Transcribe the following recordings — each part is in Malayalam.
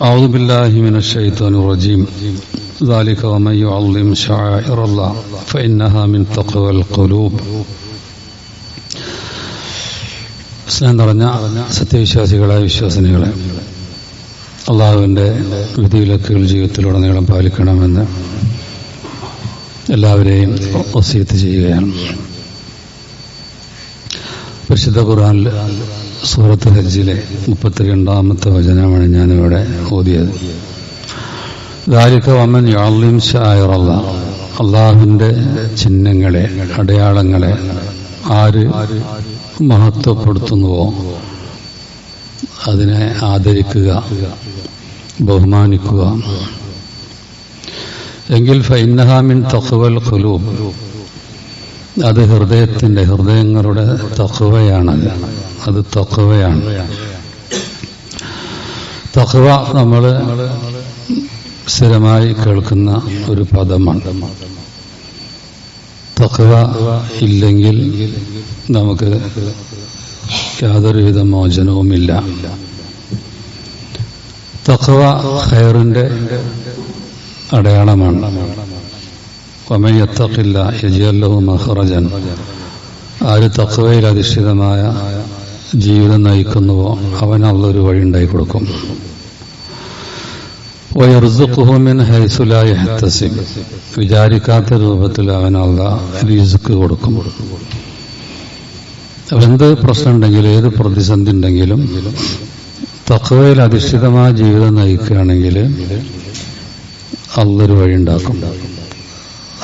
أعوذ بالله من الشيطان الرجيم ذلك ومن يعظم شعائر الله فإنها من تقوى القلوب സ്നേഹം നിറഞ്ഞ സത്യവിശ്വാസികളായ വിശ്വാസിനികളെ അള്ളാഹുവിൻ്റെ വിധിവിലക്കുകൾ ജീവിതത്തിലുടനീളം പാലിക്കണമെന്ന് എല്ലാവരെയും വസീത്ത് ചെയ്യുകയാണ് പരിശുദ്ധ ഖുർആനിൽ സൂറത്ത് ഹജ്ജിലെ മുപ്പത്തിരണ്ടാമത്തെ വചനമാണ് ഞാനിവിടെ ഓതിയത്. ദാരിക വമൻ യാളിം ഷായറല്ല അള്ളാഹുവിന്റെ ചിഹ്നങ്ങളെ അടയാളങ്ങളെ ആര് മഹത്വപ്പെടുത്തുന്നുവോ? അതിനെ ആദരിക്കുക ബഹുമാനിക്കുക. എങ്കിൽ ഫൈനഹാമിൻ തഹുവൽ ഖുലൂബ്. അത് ഹൃദയത്തിന്റെ ഹൃദയങ്ങളുടെ തഖ്വയാണത് അത് തക്കവയാണ് തക്കവ നമ്മൾ സ്ഥിരമായി കേൾക്കുന്ന ഒരു പദമാണ്. തക്കവ ഇല്ലെങ്കിൽ നമുക്ക് യാതൊരുവിധ മോചനവുമില്ല. തക്കവ ഹയറിന്റെ അടയാളമാണ്. ഒമയത്തക്കില്ല യജിയല്ലവും മഹറജൻ. ആര് തക്കവയിൽ അധിഷ്ഠിതമായ ജീവിതം നയിക്കുന്നുവോ അവൻ അള്ളൊരു വഴി ഉണ്ടായി കൊടുക്കും. വിചാരിക്കാത്ത രൂപത്തിൽ അവൻ അള്ള റിസുക്ക് കൊടുക്കും. എന്ത് പ്രശ്നം ഉണ്ടെങ്കിലും ഏത് പ്രതിസന്ധി ഉണ്ടെങ്കിലും തക്കവയിൽ അധിഷ്ഠിതമായ ജീവിതം നയിക്കുകയാണെങ്കിൽ അള്ളൊരു വഴി ഉണ്ടാക്കും.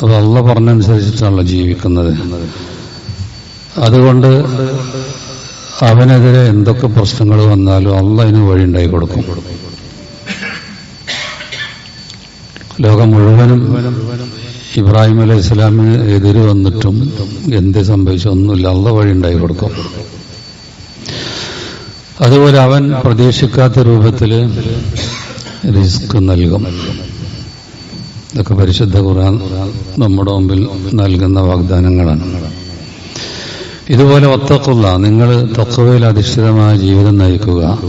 അത് അള്ള പറഞ്ഞനുസരിച്ചിട്ടാണല്ലോ ജീവിക്കുന്നത്. അതുകൊണ്ട് അവനെതിരെ എന്തൊക്കെ പ്രശ്നങ്ങൾ വന്നാലും അള്ള അതിന് വഴി ഉണ്ടായി കൊടുക്കും. ലോകം മുഴുവനും ഇബ്രാഹിം അലൈഹി ഇസ്ലാമിന് എതിര് വന്നിട്ടും എന്ത് സംഭവിച്ചു ഒന്നുമില്ല. അള്ള വഴി ഉണ്ടായി കൊടുക്കും. അതുപോലെ അവൻ പ്രതീക്ഷിക്കാത്ത രൂപത്തിൽ റിസ്ക് നൽകും. ഇതൊക്കെ പരിശുദ്ധ ഖുർആൻ നമ്മുടെ മുമ്പിൽ നൽകുന്ന വാഗ്ദാനങ്ങളാണ്. ഇതുപോലെ ഒത്തക്കുള്ള നിങ്ങൾ തക്കവയിൽ അധിഷ്ഠിതമായ ജീവിതം നയിക്കുക.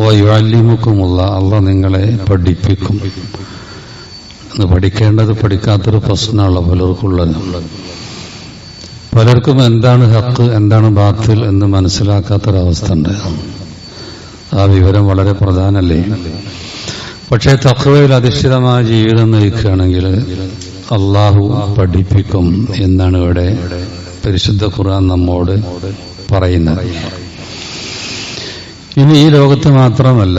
ഓ യുവാല്യമുക്കുമുള്ള അള്ള നിങ്ങളെ പഠിപ്പിക്കും. പഠിക്കേണ്ടത് പഠിക്കാത്തൊരു പ്രശ്നമുള്ള പലർക്കുള്ളത്. പലർക്കും എന്താണ് ഹക്ക് എന്താണ് ബാത്തിൽ എന്ന് മനസ്സിലാക്കാത്തൊരവസ്ഥ ഉണ്ട്. ആ വിവരം വളരെ പ്രധാനല്ലേ? പക്ഷേ തഖ്വയിൽ അധിഷ്ഠിതമായ ജീവിതം നയിക്കുകയാണെങ്കിൽ അള്ളാഹു പഠിപ്പിക്കും എന്നാണ് ഇവിടെ പരിശുദ്ധ ഖുർആൻ നമ്മോട് പറയുന്നത്. ഇനി ഈ ലോകത്ത് മാത്രമല്ല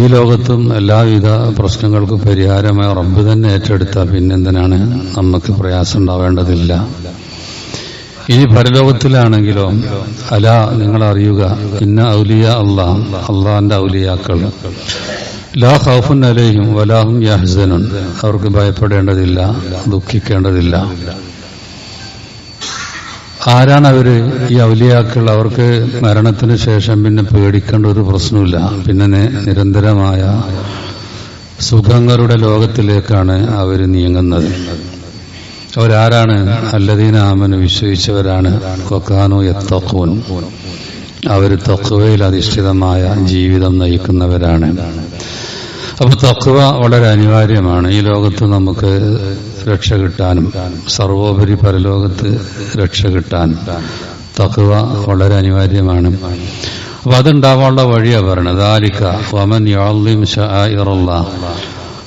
ഈ ലോകത്തും എല്ലാവിധ പ്രശ്നങ്ങൾക്കും പരിഹാരമായ റബ്ബ് തന്നെ ഏറ്റെടുത്താൽ പിന്നെന്തിനാണ് നമുക്ക് പ്രയാസം ഉണ്ടാവേണ്ടതില്ല. ഇനി പരലോകത്തിലാണെങ്കിലോ അല നിങ്ങൾ അറിയുക ഇന്ന ഔലിയ അള്ളാഹ് അള്ളാഹിന്റെ ഔലിയാക്കൾ. ലാ ഖൗഫുൻ അലൈഹിം വലാഹും യഹ്സനുൻ. അവർക്ക് ഭയപ്പെടേണ്ടതില്ല ദുഃഖിക്കേണ്ടതില്ല. ആരാണ് അവർ ഈ ഔലിയാക്കൾ? അവർക്ക് മരണത്തിന് ശേഷം പിന്നെ പേടിക്കേണ്ട ഒരു പ്രശ്നമില്ല പിന്നെ നിരന്തരമായ സുഖങ്ങളുടെ ലോകത്തിലേക്കാണ് അവർ നീങ്ങുന്നത്. അവരാരാണ്? അല്ലദീന ആമന് വിശ്വസിച്ചവരാണ്. കൊക്കാനു എത്തക്കൂൻ അവർ തൊക്കുവയിൽ അധിഷ്ഠിതമായ ജീവിതം നയിക്കുന്നവരാണ്. അപ്പൊ തക്വ വളരെ അനിവാര്യമാണ്. ഈ ലോകത്ത് നമുക്ക് രക്ഷ കിട്ടാനും സർവോപരി പരലോകത്ത് രക്ഷ കിട്ടാനും തക്വ വളരെ അനിവാര്യമാണ്. അപ്പൊ അതുണ്ടാവാനുള്ള വഴിയാ പറയണത്. ആലിക്ക വമൻ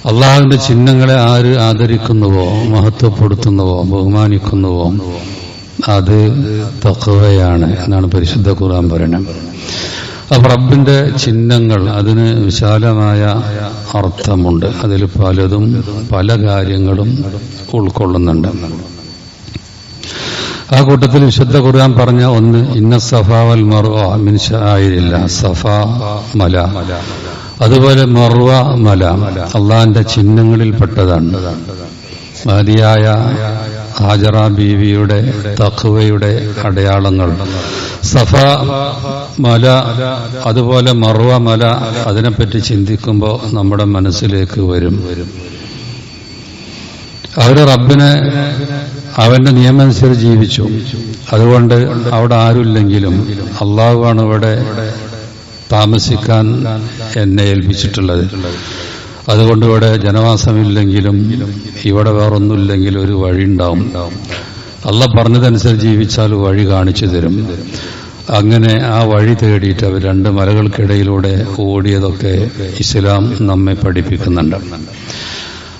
അള്ളാഹുവിന്റെ ചിഹ്നങ്ങളെ ആര് ആദരിക്കുന്നുവോ മഹത്വപ്പെടുത്തുന്നുവോ ബഹുമാനിക്കുന്നുവോ അത് തക്വയാണ് എന്നാണ് പരിശുദ്ധ ഖുർആൻ പറയുന്നത്. അപ്പൊ റബ്ബിന്റെ ചിഹ്നങ്ങൾ അതിന് വിശാലമായ അർത്ഥമുണ്ട്. അതിൽ പലതും പല കാര്യങ്ങളും ഉൾക്കൊള്ളുന്നുണ്ട്. ആ കൂട്ടത്തിൽ വിശുദ്ധ ഖുർആൻ പറഞ്ഞ ഒന്ന് ഇന്ന സഫാവൽ മർവ മിൻഷായിരില്ല സഫ മല. അതുപോലെ മർവ മല അള്ളാഹിന്റെ ചിഹ്നങ്ങളിൽപ്പെട്ടതാണ്. മതിയായ ഹാജറ ബീവിയുടെ തഖ്വയുടെ അടയാളങ്ങൾ. സഫ മല അതുപോലെ മറുവ മല അതിനെപ്പറ്റി ചിന്തിക്കുമ്പോൾ നമ്മുടെ മനസ്സിലേക്ക് വരും. അവർ റബ്ബിനെ അവന്റെ നിയമമനുസരിച്ച് ജീവിച്ചു. അതുകൊണ്ട് അവിടെ ആരുമില്ലെങ്കിലും അള്ളാഹുവാണ് ഇവിടെ താമസിക്കാൻ എന്നെ ഏൽപ്പിച്ചിട്ടുള്ളത്. അതുകൊണ്ട് ഇവിടെ ജനവാസമില്ലെങ്കിലും ഇവിടെ വേറൊന്നുമില്ലെങ്കിലും ഒരു വഴി ഉണ്ടാവും അല്ല പറഞ്ഞതനുസരിച്ച് ജീവിച്ചാൽ വഴി കാണിച്ചു തരും. അങ്ങനെ ആ വഴി തേടിയിട്ട് അവർ രണ്ട് മലകൾക്കിടയിലൂടെ ഓടിയതൊക്കെ ഇസ്ലാം നമ്മെ പഠിപ്പിക്കുന്നുണ്ട്.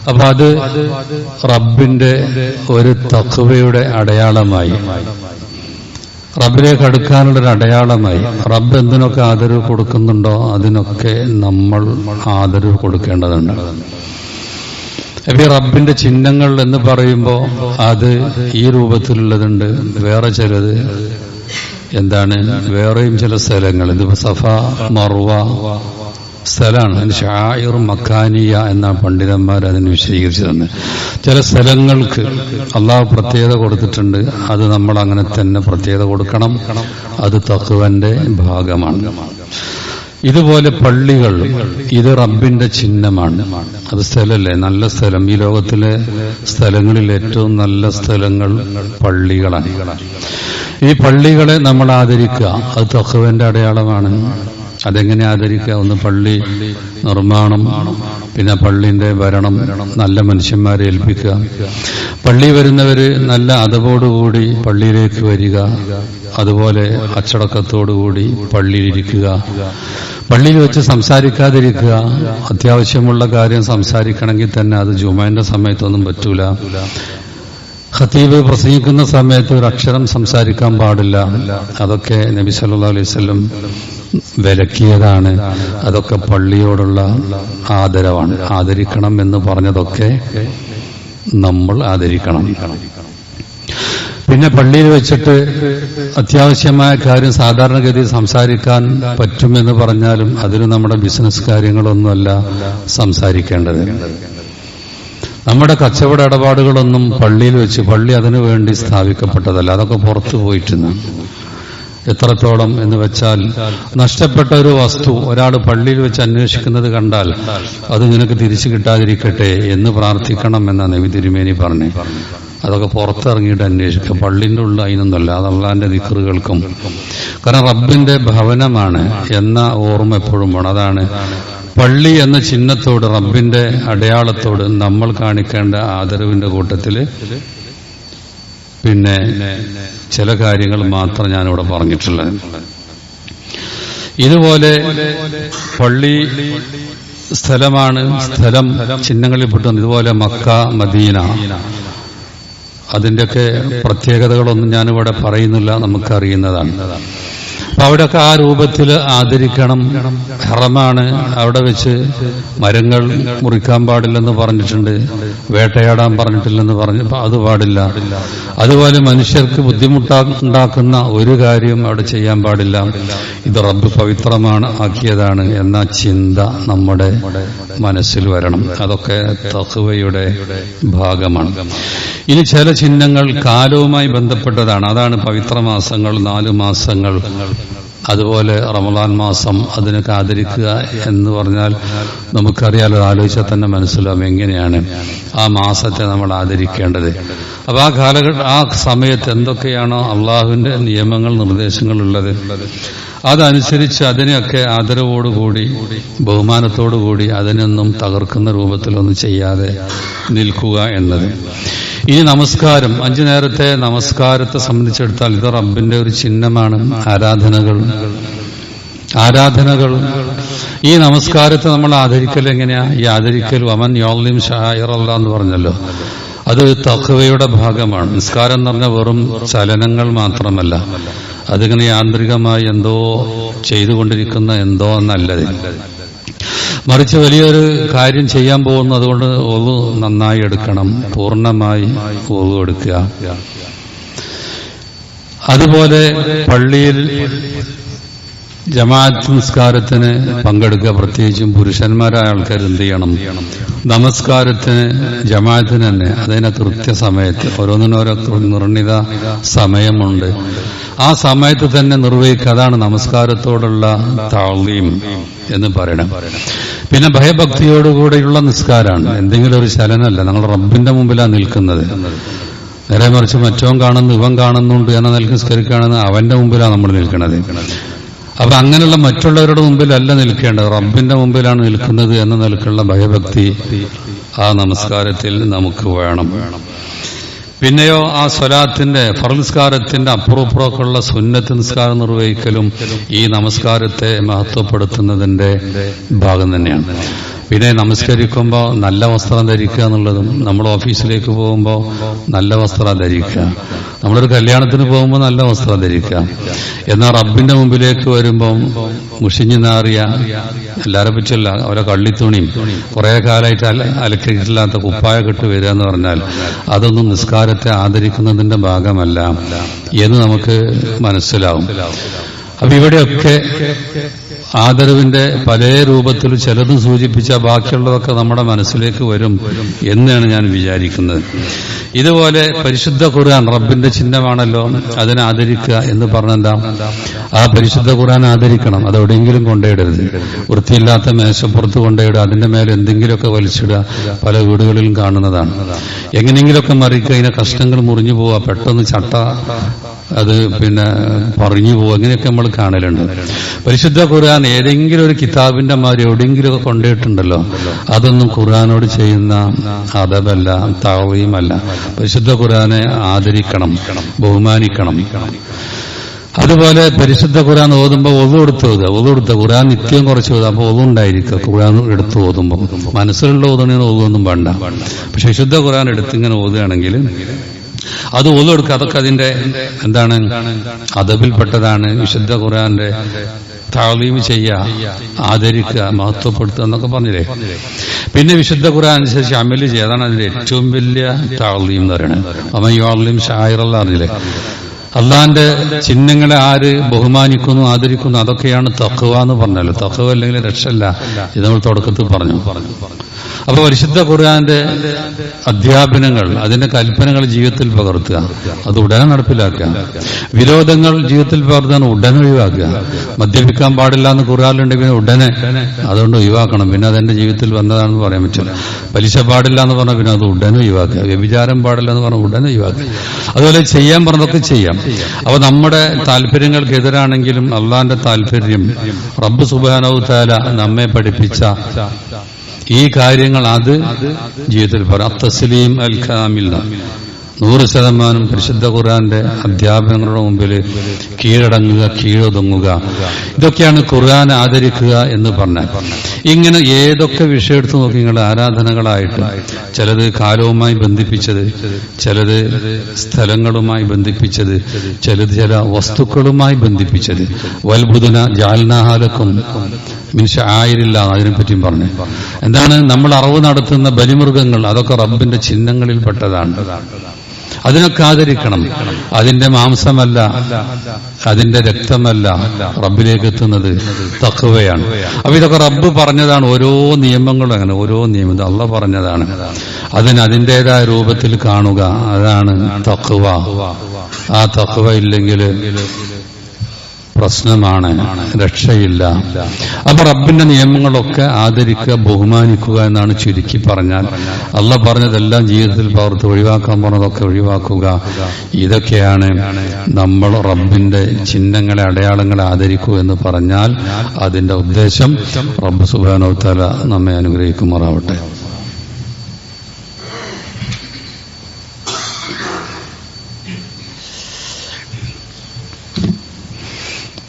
അപ്പൊ അത് റബ്ബിന്റെ ഒരു തഖ്വയുടെ അടയാളമായി. റബ്ബിലേക്ക് അടുക്കാനുള്ള ഒരു അടയാളമായി റബ്ബ് എന്തിനൊക്കെ ആദരവ് കൊടുക്കുന്നുണ്ടോ അതിനൊക്കെ നമ്മൾ ആദരവ് കൊടുക്കേണ്ടതുണ്ട്. ഈ റബ്ബിന്റെ ചിഹ്നങ്ങൾ എന്ന് പറയുമ്പോൾ അത് ഈ രൂപത്തിലുള്ളതുണ്ട് വേറെ ചിലത് എന്താണ്? വേറെയും ചില സ്ഥലങ്ങൾ ഇതിപ്പോ സഫ മറുവ സ്ഥലമാണ്. അതിന് ഷായിർ മക്കാനിയ എന്ന പണ്ഡിതന്മാർ അതിന് വിശദീകരിച്ചു തന്നെ ചില സ്ഥലങ്ങൾക്ക് അള്ളാഹ് പ്രത്യേകത കൊടുത്തിട്ടുണ്ട്. അത് നമ്മൾ അങ്ങനെ തന്നെ പ്രത്യേകത കൊടുക്കണം. അത് തക്കുവന്റെ ഭാഗമാണ്. ഇതുപോലെ പള്ളികൾ ഇത് റബ്ബിന്റെ ചിഹ്നമാണ്. അത് സ്ഥലമല്ലേ? നല്ല സ്ഥലം. ഈ ലോകത്തിലെ സ്ഥലങ്ങളിൽ ഏറ്റവും നല്ല സ്ഥലങ്ങൾ പള്ളികളാണ്. ഈ പള്ളികളെ നമ്മൾ ആദരിക്കുക. അത് തക്കുവന്റെ അടയാളമാണ്. അതെങ്ങനെ ആദരിക്കുക? ഒന്ന് പള്ളി നിർമ്മാണം പിന്നെ പള്ളിന്റെ ഭരണം നല്ല മനുഷ്യന്മാരെ ഏൽപ്പിക്കുക. പള്ളി വരുന്നവര് നല്ല അതവോടുകൂടി പള്ളിയിലേക്ക് വരിക അതുപോലെ അച്ചടക്കത്തോടുകൂടി പള്ളിയിലിരിക്കുക. പള്ളിയിൽ വെച്ച് സംസാരിക്കാതിരിക്കുക അത്യാവശ്യമുള്ള കാര്യം സംസാരിക്കണമെങ്കിൽ തന്നെ അത് ജുമാന്റെ സമയത്തൊന്നും പറ്റൂല. ഖത്തീബ് പ്രസംഗിക്കുന്ന സമയത്ത് ഒരു അക്ഷരം സംസാരിക്കാൻ പാടില്ല. അതൊക്കെ നബി സല്ലല്ലാഹു അലൈവല്ലം വിലക്കിയതാണ്. അതൊക്കെ പള്ളിയോടുള്ള ആദരവാണ്. ആദരിക്കണം എന്ന് പറഞ്ഞതൊക്കെ നമ്മൾ ആദരിക്കണം. പിന്നെ പള്ളിയിൽ വെച്ചിട്ട് അത്യാവശ്യമായ കാര്യം സാധാരണഗതി സംസാരിക്കാൻ പറ്റുമെന്ന് പറഞ്ഞാലും അതിന് നമ്മുടെ ബിസിനസ് കാര്യങ്ങളൊന്നുമല്ല സംസാരിക്കേണ്ടത്. നമ്മുടെ കച്ചവട ഇടപാടുകളൊന്നും പള്ളിയിൽ വെച്ച് പള്ളി അതിനു വേണ്ടി സ്ഥാപിക്കപ്പെട്ടതല്ല. അതൊക്കെ പുറത്തു പോയിട്ടുണ്ട് എത്രത്തോളം എന്ന് വെച്ചാൽ നഷ്ടപ്പെട്ട ഒരു വസ്തു ഒരാൾ പള്ളിയിൽ വെച്ച് അന്വേഷിക്കുന്നത് കണ്ടാൽ അത് നിനക്ക് തിരിച്ചു കിട്ടാതിരിക്കട്ടെ എന്ന് പ്രാർത്ഥിക്കണം എന്ന നബി തിരുമേനി പറഞ്ഞു. അതൊക്കെ പുറത്തിറങ്ങിയിട്ട് അന്വേഷിക്കുക. പള്ളിന്റെ ഉള്ളിൽ അതിനൊന്നുമല്ല അത് അള്ളാന്റെ ദിക്കറുകൾക്കും കാരണം റബ്ബിന്റെ ഭവനമാണ് എന്ന ഓർമ്മ എപ്പോഴും വേണം. അതാണ് പള്ളി എന്ന ചിഹ്നത്തോട് റബ്ബിന്റെ അടയാളത്തോട് നമ്മൾ കാണിക്കേണ്ട ആദരവിന്റെ കൂട്ടത്തിൽ പിന്നെ ചില കാര്യങ്ങൾ മാത്രം ഞാനിവിടെ പറഞ്ഞിട്ടുള്ളത്. ഇതുപോലെ പള്ളി സ്ഥലമാണ് സ്ഥലം ചിഹ്നങ്ങളിൽ പെട്ടു ഇതുപോലെ മക്ക മദീന. അതിന്റെയൊക്കെ പ്രത്യേകതകളൊന്നും ഞാനിവിടെ പറയുന്നില്ല നമുക്കറിയുന്നതാണ്. അപ്പൊ അവിടെയൊക്കെ ആ രൂപത്തിൽ ആദരിക്കണം. ഹറമാണ് അവിടെ വെച്ച് മരങ്ങൾ മുറിക്കാൻ പാടില്ലെന്ന് പറഞ്ഞിട്ടുണ്ട്. വേട്ടയാടാൻ പറഞ്ഞിട്ടില്ലെന്ന് പറഞ്ഞു അത് പാടില്ല. അതുപോലെ മനുഷ്യർക്ക് ബുദ്ധിമുട്ടുണ്ടാക്കുന്ന ഒരു കാര്യവും അവിടെ ചെയ്യാൻ പാടില്ല. ഇത് റബ്ബ് പവിത്രമാണ് ആക്കിയതാണ് എന്ന ചിന്ത നമ്മുടെ മനസ്സിൽ വരണം. അതൊക്കെ തഹുവയുടെ ഭാഗമാണ്. ഇനി ചില ചിഹ്നങ്ങൾ കാലവുമായി ബന്ധപ്പെട്ടതാണ്. അതാണ് പവിത്ര മാസങ്ങൾ നാലു മാസങ്ങൾ. അതുപോലെ റമദാൻ മാസം അതിനെ കാതിരിക്കുക എന്ന് പറഞ്ഞാൽ നമുക്കറിയാലോ ആലോചിച്ചാൽ തന്നെ മനസ്സിലാവും എങ്ങനെയാണ് ആ മാസത്തെ നമ്മൾ ആദരിക്കേണ്ടത്. അപ്പൊ ആ കാലഘട്ട ആ സമയത്ത് എന്തൊക്കെയാണോ അള്ളാഹുവിന്റെ നിയമങ്ങൾ നിർദ്ദേശങ്ങൾ ഉള്ളത്. അതനുസരിച്ച് അതിനെയൊക്കെ ആദരവോടുകൂടി ബഹുമാനത്തോടുകൂടി അതിനൊന്നും തകർക്കുന്ന രൂപത്തിലൊന്നും ചെയ്യാതെ നിൽക്കുക എന്നത്. ഈ നമസ്കാരം. അഞ്ചു നേരത്തെ നമസ്കാരത്തെ സംബന്ധിച്ചെടുത്താൽ ഇത് റബ്ബിന്റെ ഒരു ചിഹ്നമാണ്. ആരാധനകൾ. ആരാധനകൾ. ഈ നമസ്കാരത്തെ നമ്മൾ ആദരിക്കൽ എങ്ങനെയാ? ഈ ആദരിക്കൽ വമൻ യോളിം ഷായറല്ല എന്ന് പറഞ്ഞല്ലോ. അത് തഖവയുടെ ഭാഗമാണ്. നിസ്കാരം എന്ന് പറഞ്ഞാൽ വെറും ചലനങ്ങൾ മാത്രമല്ല. അതിങ്ങനെ യാന്ത്രികമായി എന്തോ ചെയ്തുകൊണ്ടിരിക്കുന്ന എന്തോ എന്നല്ലത്. മറിച്ച് വലിയൊരു കാര്യം ചെയ്യാൻ പോകുന്നു അതുകൊണ്ട് ഒതു നന്നായി എടുക്കണം. പൂർണമായി ഒതു എടുക്കുക. അതുപോലെ പള്ളിയിൽ ജമാഅത്ത് നിസ്കാരത്തിന് പങ്കെടുക്കുക. പ്രത്യേകിച്ചും പുരുഷന്മാരായ ആൾക്കാർ എന്ത് ചെയ്യണം? നമസ്കാരത്തിന് ജമാഅത്തിന് തന്നെ. അതിനെ കൃത്യസമയത്ത് ഓരോന്നിനോരോ നിർണിത സമയമുണ്ട്. ആ സമയത്ത് തന്നെ നിർവഹിക്കുക. അതാണ് നമസ്കാരത്തോടുള്ള താളീം എന്ന് പറയണം. പിന്നെ ഭയഭക്തിയോടുകൂടെയുള്ള നിസ്കാരമാണ്. എന്തെങ്കിലും ഒരു ചലനമല്ല നമ്മൾ റബ്ബിന്റെ മുമ്പിലാണ് നിൽക്കുന്നത്. നേരെ മറിച്ച് മറ്റവൻ കാണുന്നു ഇവൻ കാണുന്നുണ്ട് എന്ന നിലയ്ക്ക് നിസ്കരിക്കുകയാണെന്ന് അവന്റെ മുമ്പിലാണ് നമ്മൾ നിൽക്കുന്നത്. അപ്പൊ അങ്ങനെയുള്ള മറ്റുള്ളവരുടെ മുമ്പിലല്ല നിൽക്കേണ്ടത്. റബ്ബിന്റെ മുമ്പിലാണ് നിൽക്കുന്നത് എന്ന നിലക്കുള്ള ഭയഭക്തി ആ നമസ്കാരത്തിൽ നമുക്ക് വേണം. പിന്നെയോ ആ സ്വലാത്തിന്റെ ഫർനിസ്കാരത്തിന്റെ അപ്പുറപ്പുറക്കുള്ള സുന്നത്ത് നിസ്കാരം നിർവഹിക്കലും ഈ നമസ്കാരത്തെ മഹത്വപ്പെടുത്തുന്നതിന്റെ ഭാഗം തന്നെയാണ്. പിന്നെ നമസ്കരിക്കുമ്പോൾ നല്ല വസ്ത്രം ധരിക്കുക എന്നുള്ളതും നമ്മൾ ഓഫീസിലേക്ക് പോകുമ്പോൾ നല്ല വസ്ത്രം ധരിക്കുക. നമ്മളൊരു കല്യാണത്തിന് പോകുമ്പോൾ നല്ല വസ്ത്രം ധരിക്കുക. എന്നാൽ റബ്ബിന്റെ മുമ്പിലേക്ക് വരുമ്പോൾ മുഷിഞ്ഞു നാറിയ എല്ലാരെ പറ്റിയല്ല അവരെ കള്ളിത്തുണിയും കുറെ കാലമായിട്ട് അലക്കിട്ടില്ലാത്ത കുപ്പായ കെട്ട് വരിക എന്ന് പറഞ്ഞാൽ അതൊന്നും നിസ്കാരത്തെ ആദരിക്കുന്നതിന്റെ ഭാഗമല്ല എന്ന് നമുക്ക് മനസ്സിലാവും. അപ്പൊ ഇവിടെയൊക്കെ ആദരവിന്റെ പല രൂപത്തിൽ ചിലത് സൂചിപ്പിച്ച ബാക്കിയുള്ളതൊക്കെ നമ്മുടെ മനസ്സിലേക്ക് വരും എന്നാണ് ഞാൻ വിചാരിക്കുന്നത്. ഇതുപോലെ പരിശുദ്ധ ഖുർആൻ റബ്ബിന്റെ ചിഹ്നമാണല്ലോ അതിനെ ആദരിക്കുക എന്ന് പറഞ്ഞെന്താ? ആ പരിശുദ്ധ ഖുർആൻ ആദരിക്കണം. അത് എവിടെയെങ്കിലും കൊണ്ടുപോയിടരുത്. വൃത്തിയില്ലാത്ത മേശപ്പുറത്ത് കൊണ്ടുപോയിടുക. അതിന്റെ മേലെ എന്തെങ്കിലുമൊക്കെ വലിച്ചിടുക. പല വീടുകളിലും കാണുന്നതാണ്. എങ്ങനെയെങ്കിലുമൊക്കെ മറിക്കുക. അതിനെ കഷ്ണങ്ങൾ മുറിഞ്ഞു പോവുക. പെട്ടെന്ന് ചട്ട അത് പിന്നെ പറഞ്ഞു പോകും. അങ്ങനെയൊക്കെ നമ്മൾ കാണലുണ്ട്. പരിശുദ്ധ ഖുർആൻ ഏതെങ്കിലും ഒരു കിതാബിന്റെ മാതിരി എവിടെയെങ്കിലുമൊക്കെ കൊണ്ടുപോയിട്ടുണ്ടല്ലോ അതൊന്നും ഖുർആനോട് ചെയ്യുന്ന അതവല്ല താവയുമല്ല പരിശുദ്ധ ഖുർആനെ ആദരിക്കണം ബഹുമാനിക്കണം. അതുപോലെ പരിശുദ്ധ ഖുർആൻ ഓതുമ്പോൾ ഒതു എടുത്ത് ഓതുക. ഒതു എടുത്ത ഖുർആൻ നിത്യം കുറച്ച് ഓതുക. അപ്പോൾ ഒതു ഉണ്ടായിരിക്കുക ഖുർആൻ എടുത്ത് ഓതുമ്പോൾ മനസ്സിലുള്ള ഓതണിന് ഓതുമൊന്നും വേണ്ട. പക്ഷെ വിശുദ്ധ ഖുർആൻ എടുത്തിങ്ങനെ ഓതുകയാണെങ്കിൽ അത് ഓതെടുക്കുക അതൊക്കെ അതിന്റെ എന്താണ്? അതബിൽപ്പെട്ടതാണ്. വിശുദ്ധ ഖുർആന്റെ താളീം ചെയ്യുക ആദരിക്കുക മഹത്വപ്പെടുത്തുക എന്നൊക്കെ പറഞ്ഞില്ലേ? പിന്നെ വിശുദ്ധ ഖുർആൻ അനുസരിച്ച് അമൽ ചെയ്യുക. അതാണ് അതിന്റെ ഏറ്റവും വലിയ താളീം എന്ന് പറയുന്നത്. അമ്മയും ഷായറല്ല അറിഞ്ഞില്ലേ? അള്ളാന്റെ ചിഹ്നങ്ങളെ ആര് ബഹുമാനിക്കുന്നു ആദരിക്കുന്നു അതൊക്കെയാണ് തഖവ എന്ന് പറഞ്ഞല്ലോ. തഖവ അല്ലെങ്കിൽ രക്ഷല്ല. ഇത് നമ്മൾ തുടക്കത്തിൽ പറഞ്ഞു പറഞ്ഞു പറഞ്ഞു. അപ്പൊ പരിശുദ്ധ ഖുർആന്റെ അധ്യാപനങ്ങൾ അതിന്റെ കൽപ്പനകൾ ജീവിതത്തിൽ പകർത്തുക. അത് ഉടനെ നടപ്പിലാക്കുക. വിരോധങ്ങൾ ജീവിതത്തിൽ പകർത്താൻ ഉടനെ ഒഴിവാക്കുക. മദ്യപിക്കാൻ പാടില്ല എന്ന് ഖുർആാനുണ്ടെങ്കിൽ ഉടനെ അതുകൊണ്ട് ഒഴിവാക്കണം. പിന്നെ അതെന്റെ ജീവിതത്തിൽ വന്നതാണെന്ന് പറയാൻ പറ്റില്ല. പലിശ പാടില്ല എന്ന് പറഞ്ഞാൽ പിന്നെ അത് ഉടനെ ഒഴിവാക്കുക. വ്യഭിചാരം പാടില്ല എന്ന് പറഞ്ഞാൽ ഉടനെ ഒഴിവാക്കുക. അതുപോലെ ചെയ്യാൻ പറഞ്ഞതൊക്കെ ചെയ്യാം. അപ്പൊ നമ്മുടെ താല്പര്യങ്ങൾക്കെതിരാണെങ്കിലും അള്ളാന്റെ താല്പര്യം റബ്ബ് സുബാനവ് താല നമ്മെ പഠിപ്പിച്ച ഈ കാര്യങ്ങൾ അത് ജീവിതത്തിൽ പറയാം തസ്ലീം അൽ ഖാമിൽ നൂറ് ശതമാനം പരിശുദ്ധ ഖുർആന്റെ അധ്യാപനങ്ങളുടെ മുമ്പിൽ കീഴടങ്ങുക കീഴൊതുങ്ങുക. ഇതൊക്കെയാണ് ഖുർആൻ ആദരിക്കുക എന്ന് പറഞ്ഞാൽ ഇങ്ങനെ ഏതൊക്കെ വിഷയം എടുത്തു നോക്കി നിങ്ങൾ ആരാധനകളായിട്ട് ചിലത് കാലവുമായി ബന്ധിപ്പിച്ചത് ചിലത് സ്ഥലങ്ങളുമായി ബന്ധിപ്പിച്ചത് ചിലത് ചില വസ്തുക്കളുമായി ബന്ധിപ്പിച്ചത്. വൽബുദന ജാൽനാഹാലക്കും മനുഷ്യ ആയിരില്ല അതിനെപ്പറ്റിയും പറഞ്ഞു. എന്താണ് നമ്മൾ അറിവ് നടത്തുന്ന ബലിമൃഗങ്ങൾ അതൊക്കെ റബ്ബിന്റെ ചിഹ്നങ്ങളിൽപ്പെട്ടതാണ്. അതിനൊക്കെ ആദരിക്കണം. അതിന്റെ മാംസമല്ല അതിന്റെ രക്തമല്ല റബ്ബിലേക്ക് എത്തുന്നത് തക്കവയാണ് അപ്പൊ ഇതൊക്കെ റബ്ബ് പറഞ്ഞതാണ് ഓരോ നിയമങ്ങളും അങ്ങനെ ഓരോ നിയമം. അല്ല പറഞ്ഞതാണ്. അതിന് അതിന്റെതായ രൂപത്തിൽ കാണുക. അതാണ് തക്കവ ആ തക്കവ ഇല്ലെങ്കിൽ പ്രശ്നമാണ്. രക്ഷയില്ല. അപ്പൊ റബ്ബിന്റെ നിയമങ്ങളൊക്കെ ആദരിക്കുക ബഹുമാനിക്കുക എന്നാണ് ചുരുക്കി പറഞ്ഞാൽ. അല്ല പറഞ്ഞതെല്ലാം ജീവിതത്തിൽ പകർത്ത് ഒഴിവാക്കാൻ പറഞ്ഞതൊക്കെ ഒഴിവാക്കുക. ഇതൊക്കെയാണ് നമ്മൾ റബ്ബിന്റെ ചിഹ്നങ്ങളെ അടയാളങ്ങളെ ആദരിക്കൂ എന്ന് പറഞ്ഞാൽ അതിന്റെ ഉദ്ദേശം റബ്ബ് സുബാനോത്തല നമ്മെ അനുഗ്രഹിക്കുമാറാവട്ടെ.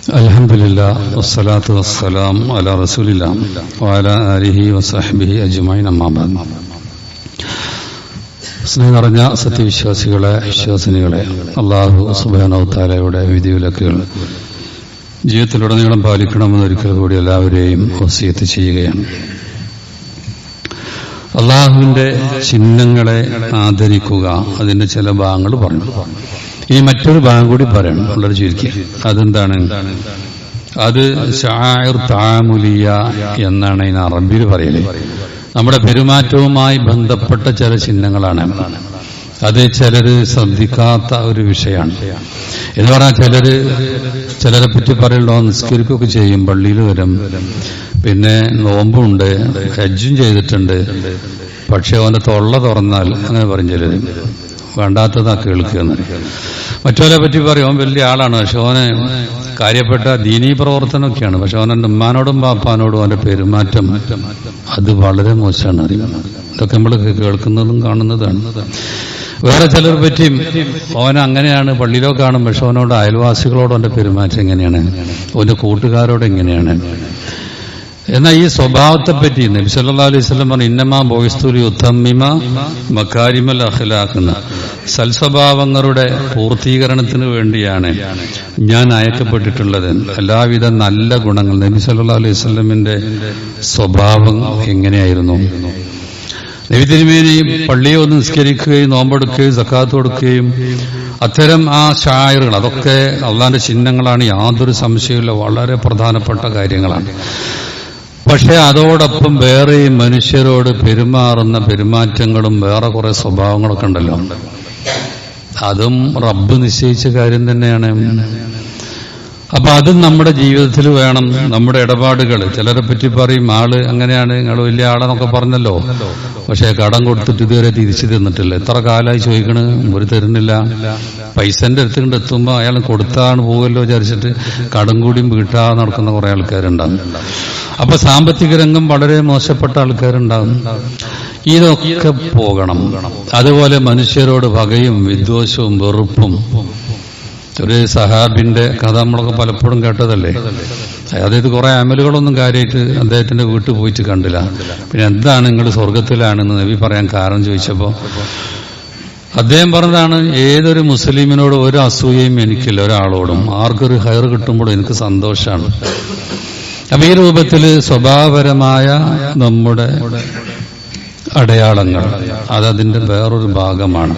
الحمد لله والصلاة والسلام على رسول الله وعلى آله وصحبه أجمعين أما بعد സ്നേഹം നിറഞ്ഞ സത്യവിശ്വാസികളെ വിശ്വാസിനികളെ അള്ളാഹു സുബാനവത്താലയുടെ വിധിവിലക്കുകൾ ജീവിതത്തിലുടനീളം പാലിക്കണമെന്ന് ഒരിക്കൽ കൂടി എല്ലാവരെയും വസിയത്ത് ചെയ്യുകയാണ് അള്ളാഹുവിന്റെ ചിഹ്നങ്ങളെ ആദരിക്കുക അതിന്റെ ചില ഭാഗങ്ങൾ പറഞ്ഞു ഇനി മറ്റൊരു ഭാഗം കൂടി പറയണം. വളരെ ചുരുക്കി. അതെന്താണ്? അത് താമുലിയ എന്നാണ് ഇതിന് അറബിയിൽ പറയൽ. നമ്മുടെ പെരുമാറ്റവുമായി ബന്ധപ്പെട്ട ചില ചിഹ്നങ്ങളാണ്. അത് ചിലര് ശ്രദ്ധിക്കാത്ത ഒരു വിഷയമാണ്. എന്ന് പറഞ്ഞാൽ ചിലര് ചിലരെ പറ്റി പറയുള്ള നിസ്കരിക്കുകയൊക്കെ ചെയ്യും. പള്ളിയിൽ വരും. പിന്നെ നോമ്പുണ്ട്. ഹജ്ജും ചെയ്തിട്ടുണ്ട്. പക്ഷെ അവന്റെ തൊള്ള തുറന്നാൽ അങ്ങനെ പറഞ്ഞു ചിലര്. വേണ്ടാത്തതാ കേൾക്കുകയെന്ന് മറ്റവരെ പറ്റി പറയും അവൻ വലിയ ആളാണ് പക്ഷെ അവനെ കാര്യപ്പെട്ട ദീനീ പ്രവർത്തനമൊക്കെയാണ്. പക്ഷെ അവനെ ഉമ്മാനോടും പാപ്പാനോടും അവന്റെ പെരുമാറ്റം അത് വളരെ മോശമാണ്. അറിയുന്നത് ഇതൊക്കെ നമ്മൾ കേൾക്കുന്നതും കാണുന്നതാണ്. വേറെ ചിലർ പറ്റിയും അവൻ അങ്ങനെയാണ് പള്ളിയിലോ കാണും പക്ഷെ അവനോട് അയൽവാസികളോട് അവന്റെ പെരുമാറ്റം എങ്ങനെയാണ്? അവന്റെ കൂട്ടുകാരോട് എങ്ങനെയാണ്? എന്നാൽ ഈ സ്വഭാവത്തെ പറ്റി നബി അലൈഹി പറഞ്ഞു ഇന്നമാ ബോയിസ്തുലി ഉത്തമ്മിമ മക്കാരിമൽ അഖലാക്കുന്ന സൽസ്വഭാവങ്ങളുടെ പൂർത്തീകരണത്തിന് വേണ്ടിയാണ് ഞാൻ അയക്കപ്പെട്ടിട്ടുള്ളത്. എല്ലാവിധ നല്ല ഗുണങ്ങൾ നബി സല്ലാ അലൈഹി സ്വലമിന്റെ സ്വഭാവം എങ്ങനെയായിരുന്നു? നബി തിരുമേനി പള്ളിയെ ഒന്ന് നിസ്കരിക്കുകയും നോമ്പെടുക്കുകയും സക്കാത്ത് കൊടുക്കുകയും അത്തരം ആ ഷായറുകൾ അതൊക്കെ അള്ളാന്റെ ചിഹ്നങ്ങളാണ് യാതൊരു സംശയമില്ല വളരെ പ്രധാനപ്പെട്ട കാര്യങ്ങളാണ്. പക്ഷെ അതോടൊപ്പം വേറെ ഈ മനുഷ്യരോട് പെരുമാറുന്ന പെരുമാറ്റങ്ങളും വേറെ കുറെ സ്വഭാവങ്ങളൊക്കെ ഉണ്ടല്ലോ. അതും റബ്ബ് നിശ്ചയിച്ച കാര്യം തന്നെയാണ്. അപ്പൊ അതും നമ്മുടെ ജീവിതത്തിൽ വേണം. നമ്മുടെ ഇടപാടുകൾ ചിലരെ പറ്റി പറയും ആൾ അങ്ങനെയാണ് നിങ്ങൾ വലിയ ആളെന്നൊക്കെ പറഞ്ഞല്ലോ. പക്ഷെ കടം കൊടുത്തിട്ട് ഇതുവരെ തിരിച്ചു തന്നിട്ടില്ല. എത്ര കാലമായി ചോദിക്കണ്? ഒരു തരുന്നില്ല. പൈസന്റെ അടുത്തുകൊണ്ട് എത്തുമ്പോ അയാൾ കൊടുത്താണ് പോകുമല്ലോ വിചാരിച്ചിട്ട് കടം കൂടിയും വീട്ടാ നടക്കുന്ന കുറെ ആൾക്കാരുണ്ടാകും അപ്പൊ സാമ്പത്തിക രംഗം വളരെ മോശപ്പെട്ട ആൾക്കാരുണ്ടാകും ഇതൊക്കെ പോകണം. അതുപോലെ മനുഷ്യരോട് പകയും വിദ്വേഷവും വെറുപ്പും. ഒരു സഹാബിന്റെ കഥ നമ്മളൊക്കെ പലപ്പോഴും കേട്ടതല്ലേ? അതായത് കുറെ അമലുകളൊന്നും കാര്യമായിട്ട് അദ്ദേഹത്തിന്റെ വീട്ടിൽ പോയിട്ട് കണ്ടില്ല. പിന്നെ എന്താണ് നിങ്ങൾ സ്വർഗത്തിലാണെന്ന് നബി പറയാൻ കാരണം ചോദിച്ചപ്പോ അദ്ദേഹം പറഞ്ഞതാണ് ഏതൊരു മുസ്ലിമിനോട് ഒരു അസൂയയും എനിക്കില്ല ഒരാളോടും. ആർക്കൊരു ഹയർ കിട്ടുമ്പോഴും എനിക്ക് സന്തോഷമാണ്. അപ്പൊ ഈ രൂപത്തിൽ സ്വഭാവപരമായ നമ്മുടെ അടയാളങ്ങൾ അതതിന്റെ വേറൊരു ഭാഗമാണ്.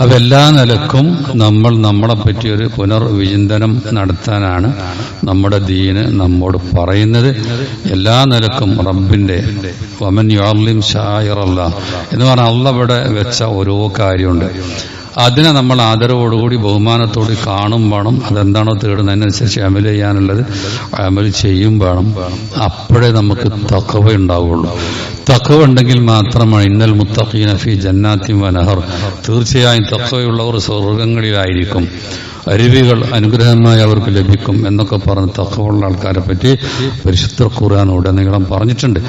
അപ്പൊ എല്ലാ നിലക്കും നമ്മൾ നമ്മളെ പറ്റി ഒരു പുനർവിചിന്തനം നടത്താനാണ് നമ്മുടെ ദീന് നമ്മോട് പറയുന്നത്. എല്ലാ നിലക്കും റബ്ബിന്റെ വമൻ യോർലിം ഷായറല്ല എന്ന് പറഞ്ഞാൽ അള്ള ഇവിടെ വെച്ച ഓരോ കാര്യമുണ്ട്. അതിനെ നമ്മൾ ആദരവോടുകൂടി ബഹുമാനത്തോട് കാണും വേണം. അതെന്താണോ തേടുന്നതിനനുസരിച്ച് അമൽ ചെയ്യാനുള്ളത് അമൽ ചെയ്യും വേണം. അപ്പോഴേ നമുക്ക് തക്കവ ഉണ്ടാവുള്ളൂ. തക്കവ ഉണ്ടെങ്കിൽ മാത്രമാണ് ഇന്നൽ മുത്തഖീന ഫി ജന്നാത്തി വനഹർ തീർച്ചയായും തക്കവയുള്ളവർ സ്വർഗങ്ങളിലായിരിക്കും അരുവികൾ അനുഗ്രഹമായി അവർക്ക് ലഭിക്കും എന്നൊക്കെ പറഞ്ഞ് തക്കവുള്ള ആൾക്കാരെ പറ്റി പരിശുദ്ധ ഖുർആൻ ഉടനീളം പറഞ്ഞിട്ടുണ്ട്.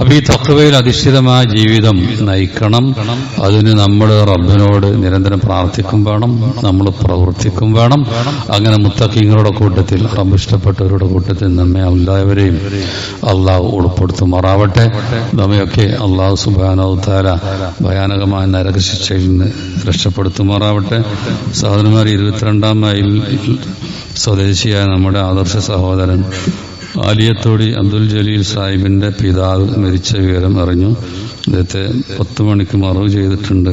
അപ്പൊ ഈ തക്കവയിൽ അധിഷ്ഠിതമായ ജീവിതം നയിക്കണം. അതിന് നമ്മൾ റബ്ബിനോട് നിരന്തരം പ്രാർത്ഥിക്കും വേണം. നമ്മൾ പ്രവർത്തിക്കും വേണം. അങ്ങനെ മുത്തക്കിങ്ങളുടെ കൂട്ടത്തിൽ റബ്ബ് ഇഷ്ടപ്പെട്ടവരുടെ കൂട്ടത്തിൽ നമ്മെ എല്ലാവരെയും അള്ളാഹു ഉൾപ്പെടുത്തുമാറാവട്ടെ. നമ്മയൊക്കെ അള്ളാഹു സുബാനോ താര ഭയാനകമായ നരകശിക്ഷയിൽ നിന്ന് രക്ഷപ്പെടുത്തുമാറാവട്ടെ. സഹോദരന്മാർ ഇരുപത്തിരണ്ടാം മൈൽ സ്വദേശിയായ നമ്മുടെ ആദർശ സഹോദരൻ ആലിയത്തോടി അബ്ദുൽ ജലീൽ സാഹിബിന്റെ പിതാവ് മരിച്ച വിവരം അറിഞ്ഞു. അദ്ദേഹത്തെ പത്ത് മണിക്ക് മറവ് ചെയ്തിട്ടുണ്ട്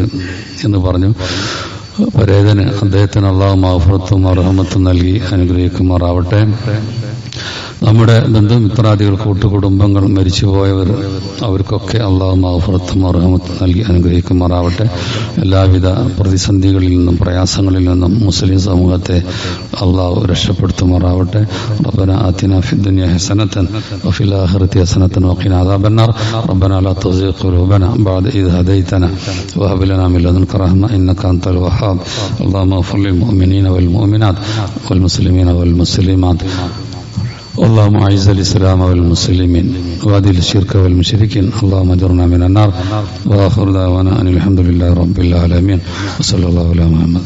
എന്ന് പറഞ്ഞു. പരേതന് അദ്ദേഹത്തിന് അള്ളാഹു മാഫുറത്തും അർഹമത്തും നൽകി അനുഗ്രഹിക്കുമാറാവട്ടെ. നമ്മുടെ ബന്ധുമിത്രാദികൾ കൂട്ടുകുടുംബങ്ങൾ മരിച്ചുപോയവർ അവർക്കൊക്കെ അള്ളാഹു മാഫറത്തും അർഹമത്തും നൽകി അനുഗ്രഹിക്കുമാറാവട്ടെ എല്ലാവിധ പ്രതിസന്ധികളിൽ നിന്നും പ്രയാസങ്ങളിൽ നിന്നും മുസ്ലിം സമൂഹത്തെ അള്ളാഹു രക്ഷപ്പെടുത്തുമാറാവട്ടെ ربنا آتنا في الدنيا حسنة وفي الآخرة حسنة وقنا عذاب النار ربنا لا تزغ قلوبنا بعد إذ هديتنا وهب لنا من لدنك رحمة إنك أنت الوهاب اللهم اغفر للمؤمنين والمؤمنات والمسلمين والمسلمات اللهم أعز الإسلام والمسلمين وأذل الشرك والمشركين. اللهم اجرنا من النار. وآخر دعوانا أن الحمد لله رب العالمين. وصلى الله على محمد.